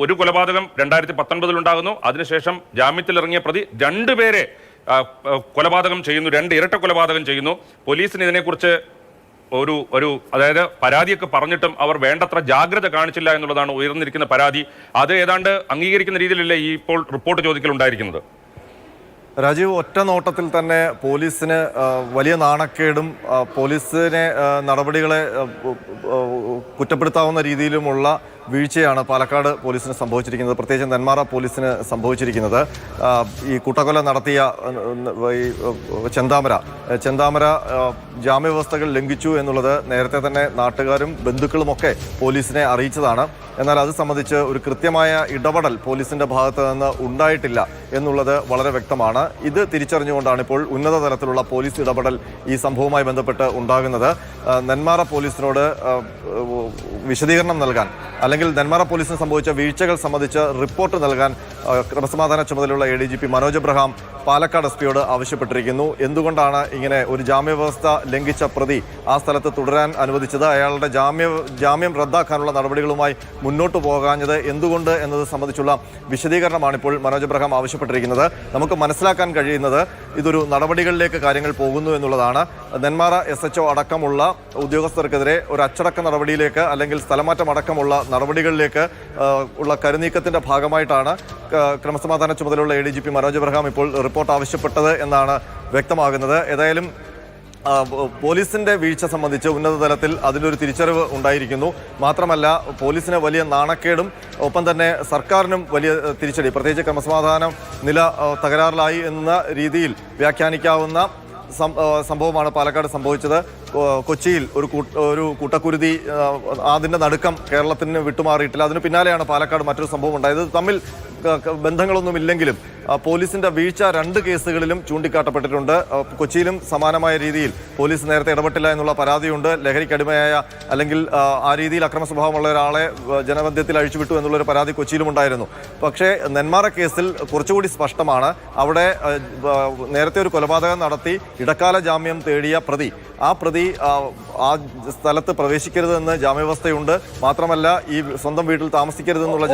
ഒരു കൊലപാതകം രണ്ടായിരത്തി പത്തൊൻപതിൽ ഉണ്ടാകുന്നു. അതിനുശേഷം ജാമ്യത്തിലിറങ്ങിയ പ്രതി രണ്ടുപേരെ കൊലപാതകം ചെയ്യുന്നു. രണ്ട് ഇരട്ട കൊലപാതകം ചെയ്യുന്നു. പോലീസിന് ഇതിനെക്കുറിച്ച് ഒരു ഒരു അതായത് പരാതിയൊക്കെ പറഞ്ഞിട്ടും അവർ വേണ്ടത്ര ജാഗ്രത കാണിച്ചില്ല എന്നുള്ളതാണ് ഉയർന്നിരിക്കുന്ന പരാതി. അത് ഏതാണ്ട് അംഗീകരിക്കുന്ന രീതിയിലല്ലേ ഈ ഇപ്പോൾ റിപ്പോർട്ട് ചോദിക്കൽ ഉണ്ടായിരിക്കുന്നത്? രാജീവ് ഒറ്റ നോട്ടത്തിൽ തന്നെ പോലീസിന് വലിയ നാണക്കേടും പോലീസിനെ നടപടികളെ കുറ്റപ്പെടുത്താവുന്ന രീതിയിലുമുള്ള വീഴ്ചയാണ് പാലക്കാട് പോലീസിന് സംഭവിച്ചിരിക്കുന്നത്. പ്രത്യേകിച്ച് നെന്മാറ പോലീസിന് സംഭവിച്ചിരിക്കുന്നത്. ഈ കൂട്ടക്കൊല നടത്തിയ ഈ ചെന്താമര. ചെന്താമര ജാമ്യവ്യവസ്ഥകൾ ലംഘിച്ചു എന്നുള്ളത് നേരത്തെ തന്നെ നാട്ടുകാരും ബന്ധുക്കളുമൊക്കെ പോലീസിനെ അറിയിച്ചതാണ്. എന്നാൽ അത് സംബന്ധിച്ച് ഒരു കൃത്യമായ ഇടപെടൽ പോലീസിന്റെ ഭാഗത്ത് നിന്ന് ഉണ്ടായിട്ടില്ല എന്നുള്ളത് വളരെ വ്യക്തമാണ്. ഇത് തിരിച്ചറിഞ്ഞുകൊണ്ടാണ് ഇപ്പോൾ ഉന്നത തലത്തിലുള്ള പോലീസ് ഇടപെടൽ ഈ സംഭവവുമായി ബന്ധപ്പെട്ട് ഉണ്ടാകുന്നത്. നെന്മാറ പോലീസിനോട് വിശദീകരണം നൽകാൻ അല്ലെങ്കിൽ നെന്മാറ പോലീസിന് സംഭവിച്ച വീഴ്ചകൾ സംബന്ധിച്ച് റിപ്പോർട്ട് നൽകാൻ ക്രമസമാധാന ചുമതലയുള്ള A D G P Manoj Abraham Palakkad S പിയോട് ആവശ്യപ്പെട്ടിരിക്കുന്നു. എന്തുകൊണ്ടാണ് ഇങ്ങനെ ഒരു ജാമ്യവ്യവസ്ഥ ലംഘിച്ച പ്രതി ആ സ്ഥലത്ത് തുടരാൻ അനുവദിച്ചത്? അയാളുടെ ജാമ്യ ജാമ്യം റദ്ദാക്കാനുള്ള നടപടികളുമായി മുന്നോട്ട് പോകാഞ്ഞത് എന്തുകൊണ്ട് എന്നത് സംബന്ധിച്ചുള്ള വിശദീകരണമാണ് ഇപ്പോൾ മനോജ് എബ്രഹാം ആവശ്യപ്പെട്ടിരിക്കുന്നത്. നമുക്ക് മനസ്സിലാക്കാൻ കഴിയുന്നത് ഇതൊരു നടപടികളിലേക്ക് കാര്യങ്ങൾ പോകുന്നു എന്നുള്ളതാണ്. നെന്മാറ എസ് എച്ച് അടക്കമുള്ള ഉദ്യോഗസ്ഥർക്കെതിരെ ഒരു അച്ചടക്ക നടപടിയിലേക്ക് അല്ലെങ്കിൽ സ്ഥലമാറ്റം അടക്കമുള്ള നടപടികളിലേക്ക് ഉള്ള കരുനീക്കത്തിന്റെ ഭാഗമായിട്ടാണ് ക്രമസമാധാന ചുമതലയുള്ള A D G P Manoj Abraham ഇപ്പോൾ റിപ്പോർട്ട് ആവശ്യപ്പെട്ടത് എന്നാണ് വ്യക്തമാകുന്നത്. ഏതായാലും പോലീസിന്റെ വീഴ്ച സംബന്ധിച്ച് ഉന്നതതലത്തിൽ അതിലൊരു തിരിച്ചറിവ് ഉണ്ടായിരിക്കുന്നു. മാത്രമല്ല പോലീസിന് വലിയ നാണക്കേടും ഒപ്പം തന്നെ സർക്കാരിനും വലിയ തിരിച്ചടി. പ്രത്യേകിച്ച് ക്രമസമാധാനം നില തകരാറിലായി എന്ന രീതിയിൽ വ്യാഖ്യാനിക്കാവുന്ന സംഭവമാണ് പാലക്കാട് സംഭവിച്ചത്. കൊച്ചിയിൽ ഒരു ഒരു കൂട്ടക്കുരുതി അതിന്റെ നടുക്കം കേരളത്തിന് വിട്ടുമാറിയിട്ടില്ല. അതിന് പിന്നാലെയാണ് പാലക്കാട് മറ്റൊരു സംഭവം ഉണ്ടായത്. തമ്മിൽ ക- ഇല്ലെങ്കിലും പോലീസിന്റെ വീഴ്ച രണ്ട് കേസുകളിലും ചൂണ്ടിക്കാട്ടപ്പെട്ടിട്ടുണ്ട്. കൊച്ചിയിലും സമാനമായ രീതിയിൽ പോലീസ് നേരത്തെ ഇടപെട്ടില്ല എന്നുള്ള പരാതിയുണ്ട്. ലഹരിക്കടിമയായ അല്ലെങ്കിൽ ആ, രീതിയിൽ അക്രമ സ്വഭാവമുള്ള ഒരാളെ ജനമധ്യത്തിൽ അഴിച്ചുവിട്ടു എന്നുള്ളൊരു പരാതി കൊച്ചിയിലും ഉണ്ടായിരുന്നു. പക്ഷേ നെന്മാറ കേസിൽ കുറച്ചുകൂടി സ്പഷ്ടമാണ്. അവിടെ നേരത്തെ ഒരു കൊലപാതകം നടത്തി ഇടക്കാല ജാമ്യം തേടിയ പ്രതി. ആ പ്രതി ആ, സ്ഥലത്ത് പ്രവേശിക്കരുതെന്ന് ജാമ്യവ്യവസ്ഥയുണ്ട് മാത്രമല്ല ഈ സ്വന്തം വീട്ടിൽ താമസിക്കരുതെന്നുള്ള